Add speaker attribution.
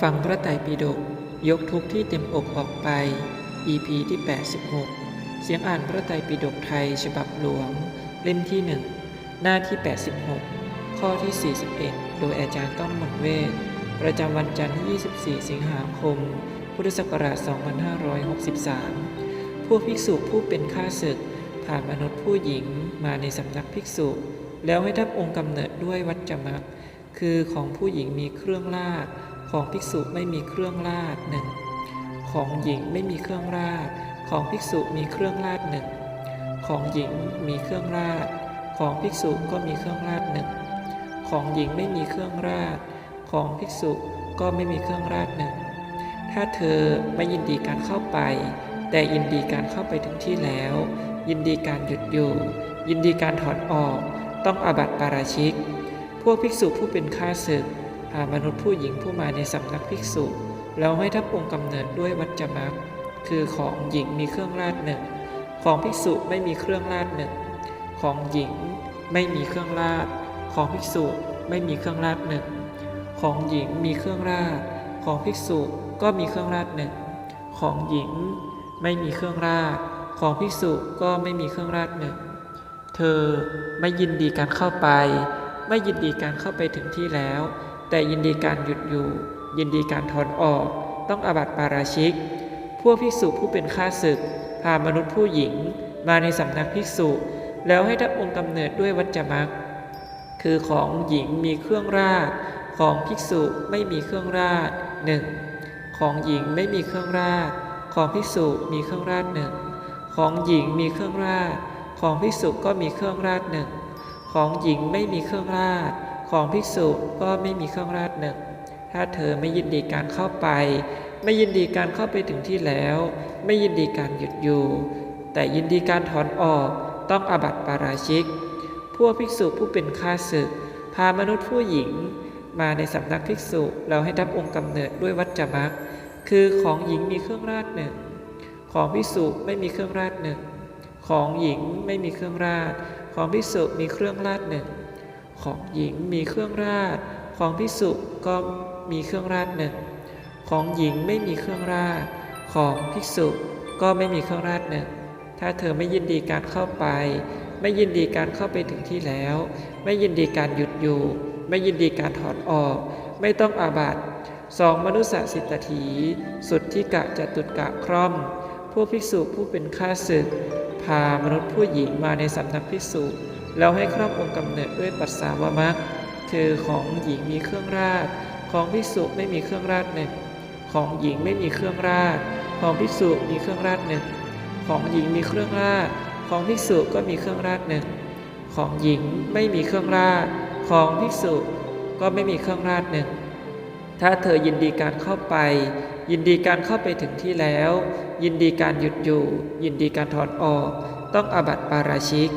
Speaker 1: ฟังพระไตรปิฎกยกทุกที่เต็มอกออกไป EP ที่ 86 เสียงอ่านพระไตรปิฎกไทยฉบับหลวง เล่มที่ 1 หน้าที่ 86 ข้อที่ 41 โดยอาจารย์ต้อมมนเวทประจำวันจันทร์ที่ 24 สิงหาคม พุทธศักราช 2563 พวกภิกษุผู้เป็นข้าศึก ผ่านมนุษย์ผู้หญิงมาในสำนักภิกษุ แล้วให้ทับองค์กำเนิดด้วยวัจจมักคือของผู้หญิงมีเครื่องราช ของภิกษุไม่มีเครื่องราชหนึ่งของหญิงไม่มีเครื่องราชของภิกษุมีเครื่องราชหนึ่งของหญิงมีเครื่องราชของภิกษุก็มีเครื่องราชหนึ่งของหญิงไม่มีเครื่องราชของภิกษุก็ไม่มีเครื่องราชหนึ่งถ้าเธอไม่ยินดีการเข้าไป แต่ยินดีการเข้าไปถึงที่แล้ว ยินดีการหยุดอยู่ ยินดีการถอนออก ต้องอาบัติปาราชิก พวกภิกษุผู้เป็นข้าศึก หามนุษย์ผู้หญิงผู้มาในสำนักภิกษุ แล้วให้ทับองค์กำเนิดด้วยวัจจมักคือของหญิงมีเครื่องราชหนึ่ง ของภิกษุไม่มีเครื่องราชหนึ่ง ของหญิงไม่มีเครื่องราช ของภิกษุไม่มีเครื่องราชหนึ่ง ของหญิงมีเครื่องราช ของภิกษุก็มีเครื่องราชหนึ่ง ของหญิงไม่มีเครื่องราช ของภิกษุก็ไม่มีเครื่องราชหนึ่ง เธอไม่ยินดีการเข้าไป ไม่ยินดีการเข้าไปถึงที่แล้ว แต่ยินดีการหยุดอยู่ ยินดีการถอนออก ต้องอาบัติปาราชิก พวกภิกษุผู้เป็นข้าศึก พามนุษย์ผู้หญิง มาในสำนักภิกษุ แล้วให้ทับองค์กำเนิดด้วยวัจมักคือของหญิงมีเครื่องราช ของภิกษุไม่มีเครื่องราชหนึ่งของหญิงไม่มีเครื่องราช ของภิกษุมีเครื่องราชหนึ่งของหญิงมีเครื่องราช ของภิกษุก็มีเครื่องราชหนึ่งของหญิงไม่มีเครื่องราช ของภิกษุก็ไม่มีเครื่องราชหนึ่ง ถ้าเธอไม่ยินดีการเข้าไป ไม่ยินดีการเข้าไปถึงที่แล้ว ไม่ยินดีการหยุดอยู่ แต่ยินดีการถอนออกต้องอาบัติปาราชิก พวกภิกษุผู้เป็นข้าศึก พามนุษย์ผู้หญิง มาในสำนักภิกษุเราให้ทับองค์กำเนิดด้วยวัจจมักคือของหญิงมีเครื่องราชหนึ่ง ของภิกษุไม่มีเครื่องราชหนึ่ง ของหญิงไม่มีเครื่องราช ของภิกษุมีเครื่องราชหนึ่ง ของหญิงมีเครื่องราชของภิกษุก็มีเครื่องราชหนึ่งของหญิงไม่มีเครื่องราชของภิกษุก็ไม่มีเครื่องราชหนึ่งถ้าเธอไม่ยินดีการเข้าไป ไม่ยินดีการเข้าไปถึงที่แล้ว ไม่ยินดีการหยุดอยู่ ไม่ยินดีการถอนออก ไม่ต้องอาบัตสองมนุษยสิทธถี สุดที่กะจะตุกะคร่อมพวกภิกษุผู้เป็นข้าศึก พามนุษย์ผู้หญิงมาในสำนักภิกษุ แล้วให้ครอบองค์กำเนิดด้วยปัสสาวะมักคือของหญิงมีเครื่องราช ของภิกษุไม่มีเครื่องราชหนึ่งของหญิงไม่มีเครื่องราช ของภิกษุมีเครื่องราชหนึ่งของหญิงมีเครื่องราช ของภิกษุก็มีเครื่องราชหนึ่งของหญิงไม่มีเครื่องราช ของภิกษุก็ไม่มีเครื่องราชหนึ่งถ้าเธอยินดีการเข้าไป ยินดีการเข้าไปถึงที่แล้ว ยินดีการหยุดอยู่ ยินดีการถอนออก ต้องอบัติปาราชิก